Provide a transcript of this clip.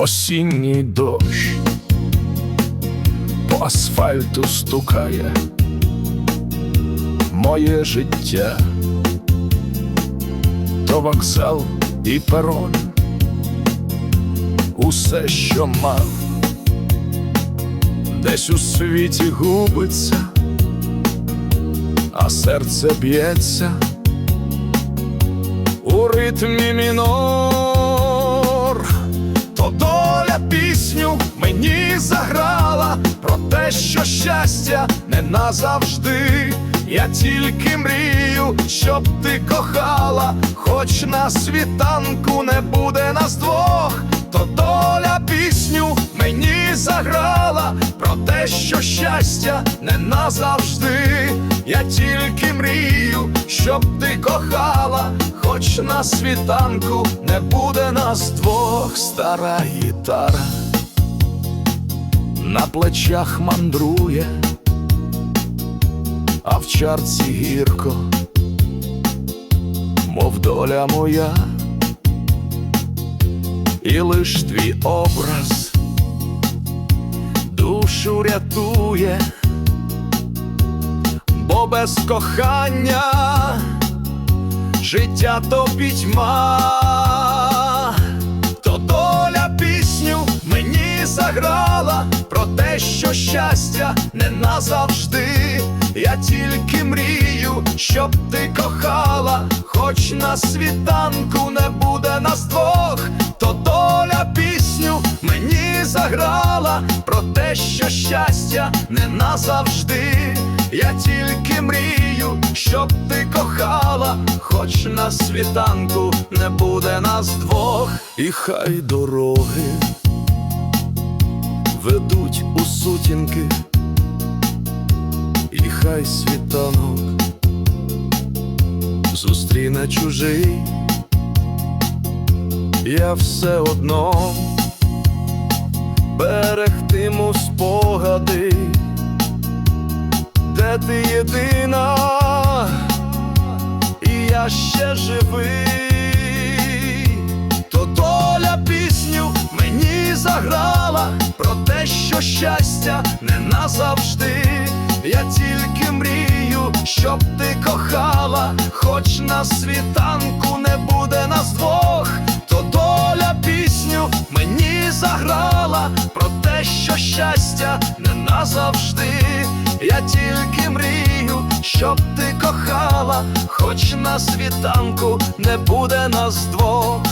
осінній дощ. По асфальту стукає моє життя, то вокзал і перон, усе, що мав, десь у світі губиться, а серце б'ється. У ритмі мінор, пісню мені заграла про те, що щастя не назавжди. Я тільки мрію, щоб ти кохала, хоч на світанку не буде нас двох, то доля пісню мені заграла про те, що щастя не назавжди. Я тільки мрію, щоб ти кохала, хоч на світанку не буде нас двох, стара гітара на плечах мандрує, а в чарці гірко, мов доля моя, і лиш твій образ душу рятує, бо без кохання життя то пітьма, то доля пісню мені заграла про те, що щастя не назавжди. Я тільки мрію, щоб ти кохала, хоч на світанку не буде нас двох, то доля пісню мені заграла про те, що щастя не назавжди. Я тільки мрію, щоб ти кохала, хоч на світанку не буде нас двох, і хай дороги ведуть у сутінки, і хай світанок зустріне чужий, я все одно берегтиму спогади, ти єдина, і я ще живий, то доля пісню мені заграла про те, що щастя не назавжди. Я тільки мрію, щоб ти кохала, хоч на світанку не буде нас двох, то доля пісню мені заграла про те, що щастя не назавжди. Я тільки мрію, щоб ти кохала, хоч на світанку не буде нас двох.